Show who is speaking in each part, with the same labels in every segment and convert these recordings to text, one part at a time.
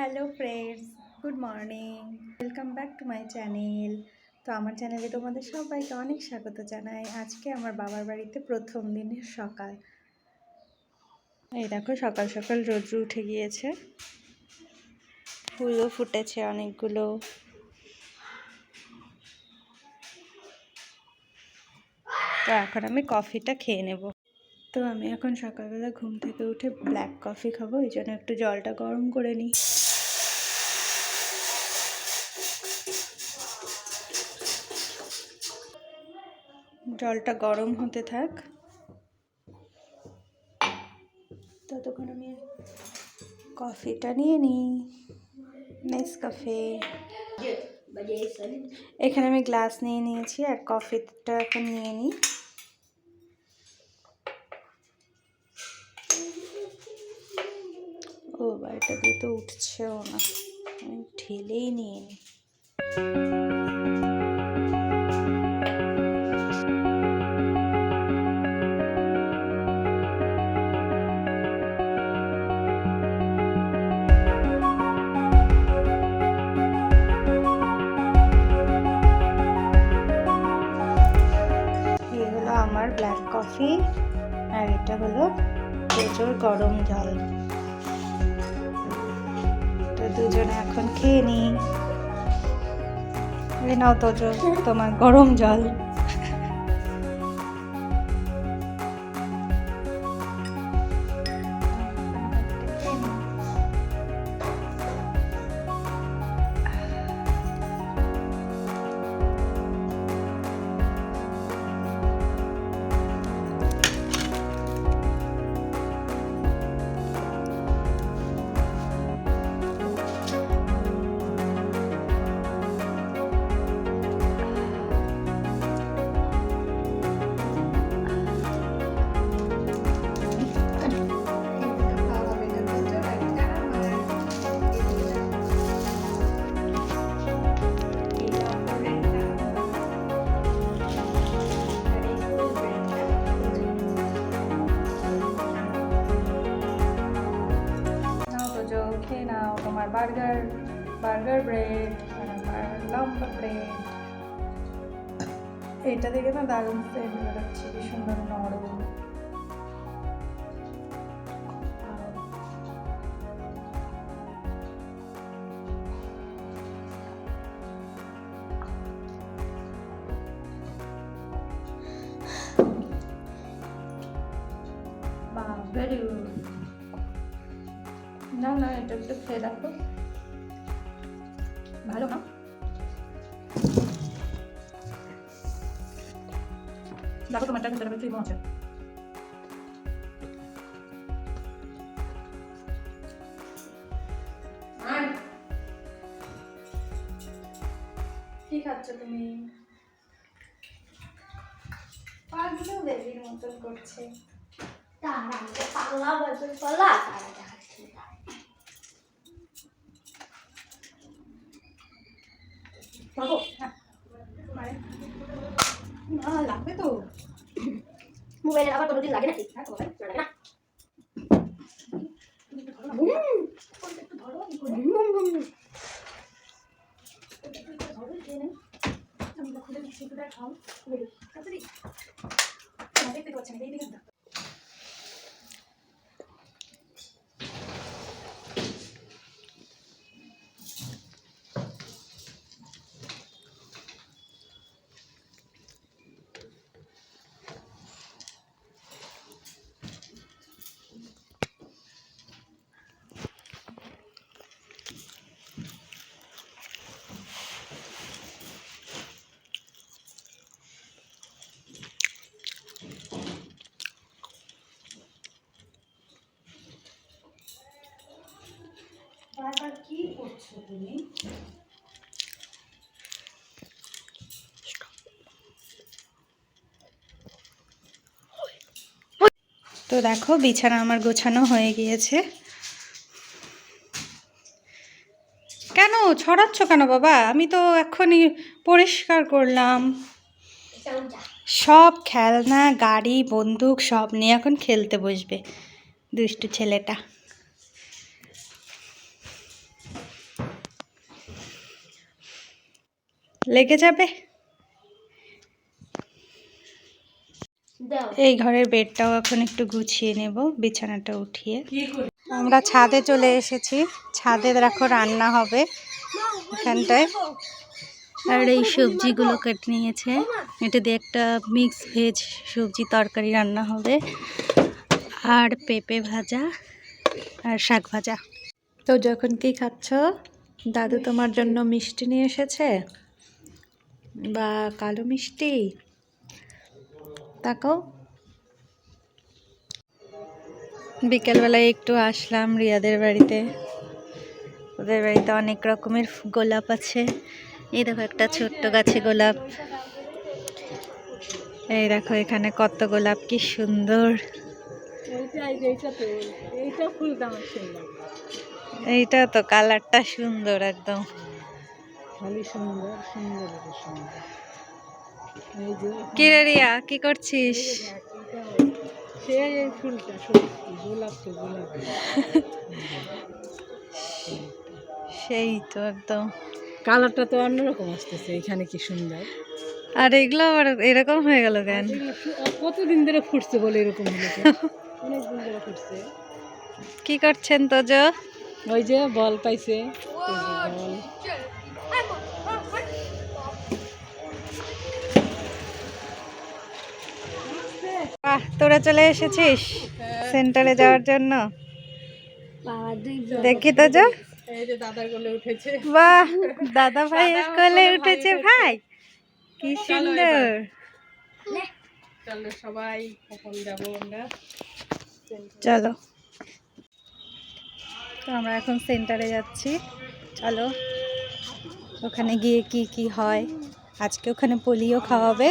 Speaker 1: Hello friends good morning welcome back to my channel তো আমার চ্যানেলে তোমাদের সবাইকে অনেক স্বাগত জানাই। আজকে আমার বাবার বাড়িতে প্রথম দিনের সকাল। এই দেখো, সকাল সকাল রোদ্র উঠে গিয়েছে। ফুলও ফুটেছে অনেকগুলো। তো এখন আমি কফিটা খেয়ে নেব। তো আমি এখন সকালবেলা ঘুম থেকে উঠে ব্ল্যাক কফি খাব, এই জন্য একটু জলটা গরম করে নিই। জলটা গরম হতে থাক। ততক্ষণ আমি কফিটা নিয়ে নিই। নেস কাফে এখানে আমি গ্লাস নিয়ে নিয়েছি, আর কফিটা এখন নিয়ে নিই। ও বাড়িটা দিয়ে তো উঠছেও না। আমি ঠেলেই নিয়ে আমার ব্ল্যাক কফি আর এটা হলো প্রচুর গরম জল। দুজনে এখন খেয়ে নিই। নাও তো তোমার গরম জল। ব্রেড আর আমার লম্বা ব্রেড এটা দেখে না দারুণ সেন্ট বেরোচ্ছে কি সুন্দর নরম। গুড না না, এটা একটু খেয়ে দেখো ভালো না দেখো তোমারটা ভেতরে ক্রিমও আছে খাচ্ছ তুমি? পাগলো বেবির মতন করছে।
Speaker 2: তারা বাজার পাল্লা তারা
Speaker 1: বাবু। না লাগবে তো
Speaker 2: মোবাইলের আবার কোনোদিন লাগে নাকি
Speaker 1: হ্যাঁ তো
Speaker 2: লাগে না
Speaker 1: তুমি একটু ধরো না।
Speaker 2: হুম
Speaker 1: একটু ধরো, কি করে?
Speaker 2: হুম হুম
Speaker 1: একটু একটু ধরো, খেয়ে নাও। আমি তো খুলে দিচ্ছি, একটু দেখাও। তাড়াতাড়ি। না, দেখতে তো পাচ্ছি না, এইদিকে দাও। বারবার কি তো দেখো, বিছানা আমার গোছানো হয়ে গিয়েছে। কেন? ছড়াচ্ছ কেন বাবা? আমি তো এক্ষুনি পরিষ্কার করলাম। সব খেলনা, গাড়ি, বন্দুক সব নিয়ে এখন খেলতে বসবে দুষ্টু ছেলেটা। লেগে যাবে? এই ঘরের বেডটাও এখন একটু গুছিয়ে নেব বিছানাটা উঠিয়ে। আমরা ছাদে চলে এসেছি। ছাদে দেখো রান্না হবে এখানটায়। আর এই সবজিগুলো কেটে নিয়েছে। এটা দিয়ে একটা মিক্স ভেজ সবজি তরকারি রান্না হবে। আর পেঁপে ভাজা আর শাক ভাজা। তো যখন কি খাচ্ছ? দাদু তোমার জন্য মিষ্টি নিয়ে এসেছে? বা কালো মিষ্টি? তাকাও। বিকেলবেলায় একটু আসলাম রিয়াদের বাড়িতে। ওদের বাড়িতে অনেক রকমের গোলাপ আছে। এই দেখো একটা ছোট্ট গাছে গোলাপ। এই দেখো এখানে কত গোলাপ কি সুন্দর। এইটা তো কালারটা সুন্দর একদম।
Speaker 3: খালি সুন্দর সুন্দর
Speaker 1: কি রে রিয়া কি করছিস?
Speaker 3: সে এই ফুলটা সত্যি গোলাপ তো
Speaker 1: সেই তো একদম।
Speaker 3: কালারটা তো অন্যরকম আসতেছে এখানে কি সুন্দর।
Speaker 1: আর এগুলো আবার এরকম হয়ে গেল কেন?
Speaker 3: কতদিন ধরে ফুটছে বলে এরকম হলো তো? অনেক ধরে ফুটছে।
Speaker 1: কি করছেন তোজো?
Speaker 3: ওই যে বল পাইছে। বল।
Speaker 1: তোরা চলে এসেছিস সেন্টারে যাওয়ার জন্য? দেখি তো যা।
Speaker 3: এই যে দাদার কোলে উঠেছে।
Speaker 1: বাহ দাদা ভাই স্কুলে উঠেছে ভাই। কি সুন্দর।
Speaker 3: চলো সবাই আমরা?
Speaker 1: চলো। তো আমরা এখন সেন্টারে যাচ্ছি। চলো ওখানে গিয়ে কি কি হয়? আজকে ওখানে পোলিও খাওয়াবে।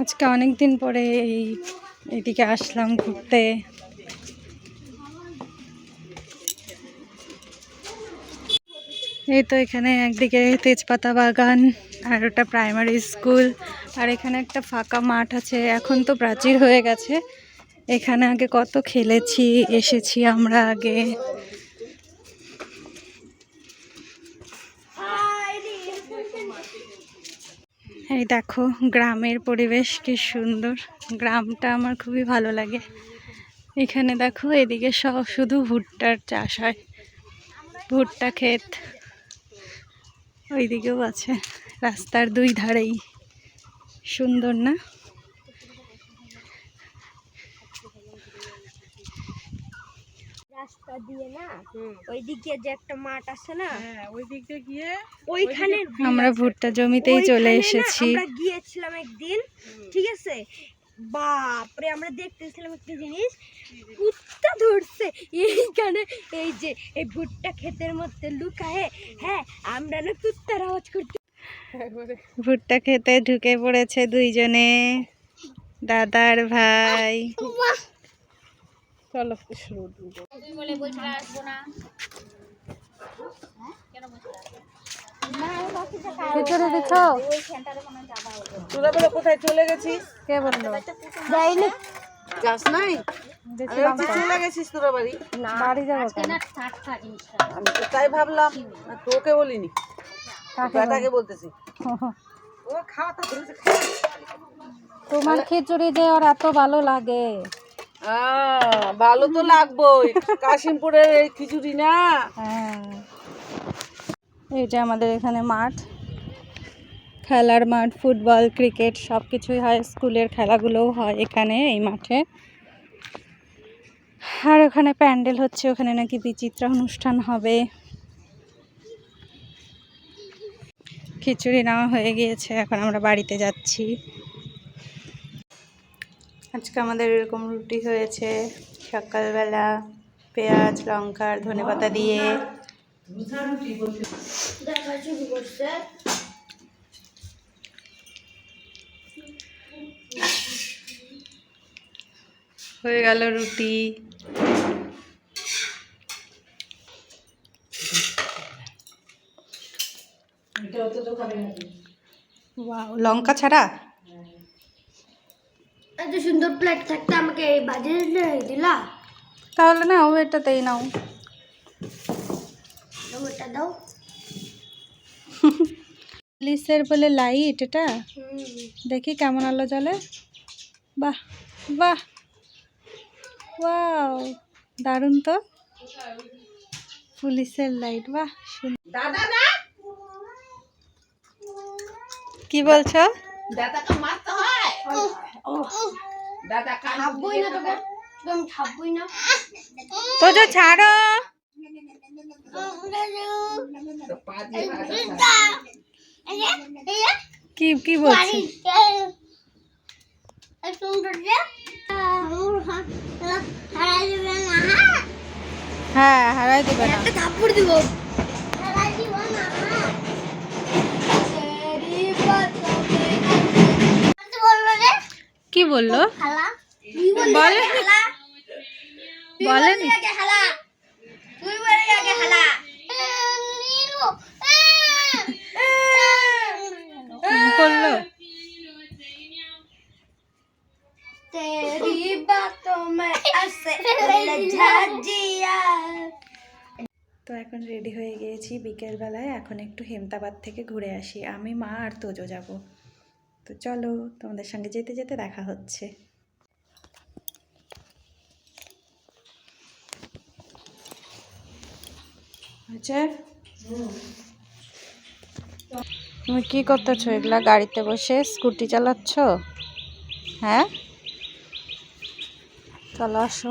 Speaker 1: আজকে অনেক দিন পরে এই এদিকে আসলাম ঘুরতে। এই তো এখানে একদিকে তেজপাতা বাগান আর ওটা প্রাইমারি স্কুল আর এখানে একটা ফাঁকা মাঠ আছে। এখন তো প্রাচীর হয়ে গেছে। এখানে আগে কত খেলেছি, এসেছি আমরা আগে। এই দেখো, গ্রামের পরিবেশ কি সুন্দর। গ্রামটা আমার খুবই ভালো লাগে। এখানে দেখো, এদিকে সব শুধু ভুট্টার চাষ হয়। ভুট্টা ক্ষেত, ওইদিকেও আছে। রাস্তার দুই ধারেই। সুন্দর না?
Speaker 2: রাস্তা দিয়ে না ওইদিকে যে একটা মাঠ আছে না
Speaker 3: হ্যাঁ ওই দিক গিয়ে
Speaker 2: ওইখানে
Speaker 1: আমরা ভুট্টা জমিতেই চলে এসেছি।
Speaker 2: আমরা গিয়েছিলাম একদিন ঠিক আছে? বাপরে আমরা দেখতেছিলাম একটা জিনিস কুত্তা ধরছে। এইখানে এই যে এই ভুট্টা ক্ষেতের মধ্যে লুকায়ে হ্যাঁ আমরা না কুত্তার আওয়াজ করতে
Speaker 1: ভুট্টা খেতে ঢুকে পড়েছে দুইজনে। দাদার ভাই।
Speaker 3: চলো রোদ্রু
Speaker 1: ভিতরে দেখো।
Speaker 3: তোরা বলে কোথায় চলে গেছিস?
Speaker 1: কে বলল?
Speaker 2: যাইনি।
Speaker 3: যাস নাই? চলে গেছিস তোরা বাড়ি।
Speaker 1: বাড়ি যাব কেন?
Speaker 3: আমি তো তাই ভাবলাম আর তোকে বলিনি। বেটাকে বলতেছি।
Speaker 1: তোমার খিচুড়ি যে ওর এত ভালো লাগে।
Speaker 3: ভালো তো লাগবোই। কাশিমপুরের এই খিচুড়ি না?
Speaker 1: হ্যাঁ। এই যে আমাদের এখানে মাঠ। খেলার মাঠ, ফুটবল, ক্রিকেট সব কিছুই হয়। স্কুলের খেলাগুলোও হয় এখানে, এই মাঠে। আর ওখানে প্যান্ডেল হচ্ছে, ওখানে নাকি বিচিত্রা অনুষ্ঠান হবে। খিচুড়ি নেওয়া হয়ে গিয়েছে, এখন আমরা বাড়িতে যাচ্ছি। আজকে আমাদের এরকম রুটি হয়েছে। সকালবেলা পেঁয়াজ লঙ্কা আর ধনেপাতা দিয়ে।
Speaker 2: দেখা শুরু করছে
Speaker 1: হয়ে গেল রুটি লঙ্কা ছাড়া?
Speaker 2: এত সুন্দর প্লেট থাকতে আমাকে এই বাজে দিলা
Speaker 1: তাহলে না ও এটাতেই নাও।
Speaker 2: ওটা দাও।
Speaker 1: পুলিশের বলে লাইট এটা? দেখি কেমন আলো জ্বলে। বাহ বাহ। ওয়াও দারুণ তো। পুলিশের লাইট বাহ।
Speaker 3: দাদা না
Speaker 1: কি বলছো?
Speaker 3: দাদাকে মারতে হয়।
Speaker 1: ছাড়ো। কি কি বলছি? হ্যাঁ হারাই দেবে না।
Speaker 2: দিব।
Speaker 1: বলল? বলেনি তো এখন রেডি হয়ে গিয়েছি বিকেলবেলায়। এখন একটু হেমতাবাদ থেকে ঘুরে আসি। আমি মা আর তোজো যাব। তো চলো তোমাদের সঙ্গে যেতে যেতে দেখা হচ্ছে। হয়েছে তুমি কি করতেছো? এগুলা গাড়িতে বসে স্কুটি চালাচ্ছ? হ্যাঁ? চলো আসো।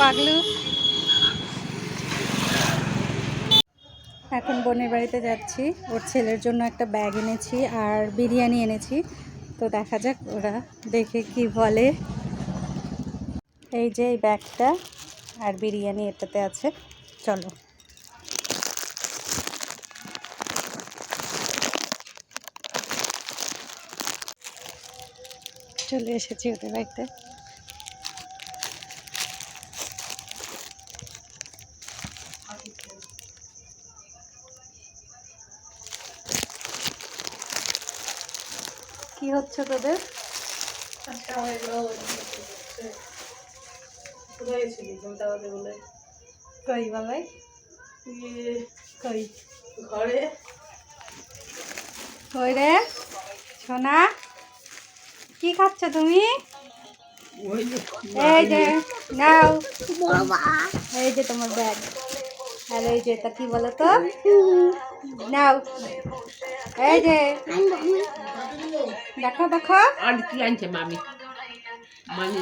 Speaker 1: পাগলু। এখন বোনের বাড়িতে যাচ্ছি। ওর ছেলের জন্য একটা ব্যাগ এনেছি আর বিরিয়ানি এনেছি। তো দেখা যাক ওরা দেখে কি বলে। এই যে এই ব্যাগটা আর বিরিয়ানি এটাতে আছে। চলো। চলে এসেছি ওদের বাড়িতে। হচ্ছে তোদের? কই বাবাই? কই?
Speaker 3: ঘরে।
Speaker 1: কই রে? সোনা? কি খাচ্ছ তুমি? এই যে নাও। এই যে তোমার ব্যাগ। আর এই যে তা কি বলো তো নাও। এই যে। দেখো দেখো।
Speaker 3: আর কি আনছে মামি। মানে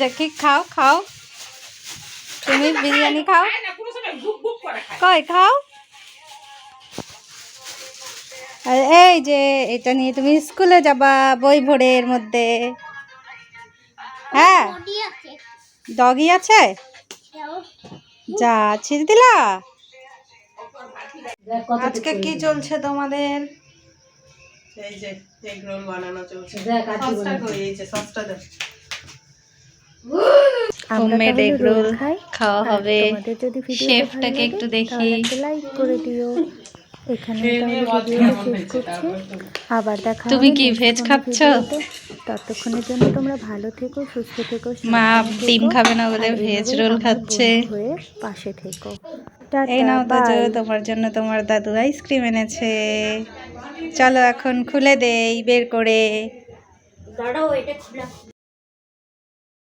Speaker 1: দেখি খাও খাও। তুমি বিরিয়ানি খাও? কই খাও? আর এই যে এটা নিয়ে তুমি স্কুলে যাবা বই ভরে এর মধ্যে। হ্যাঁ। ডগি আছে। যা ছিঁড়ে দিলা? আজকে কি চলছে তোমাদের?
Speaker 3: এই যে এগ রোল বানানো চলছে।
Speaker 1: শেফটাকে একটু দেখি।
Speaker 4: লাইক করে দিও। এখানে আবার
Speaker 1: তুমি কি ভেজ খাচ্ছ?
Speaker 4: ততক্ষণের জন্য তোমরা ভালো থেকো সুস্থ থেকো
Speaker 1: মা ডিম খাবে না বলে ভেজ রোল খাচ্ছে।
Speaker 4: হয়ে পাশে থেকো।
Speaker 1: এই নাও তো তোমার জন্য তোমার দাদু আইসক্রিম এনেছে। চলো এখন খুলে দেই বের করে।
Speaker 2: দাঁড়াও এটা খোলা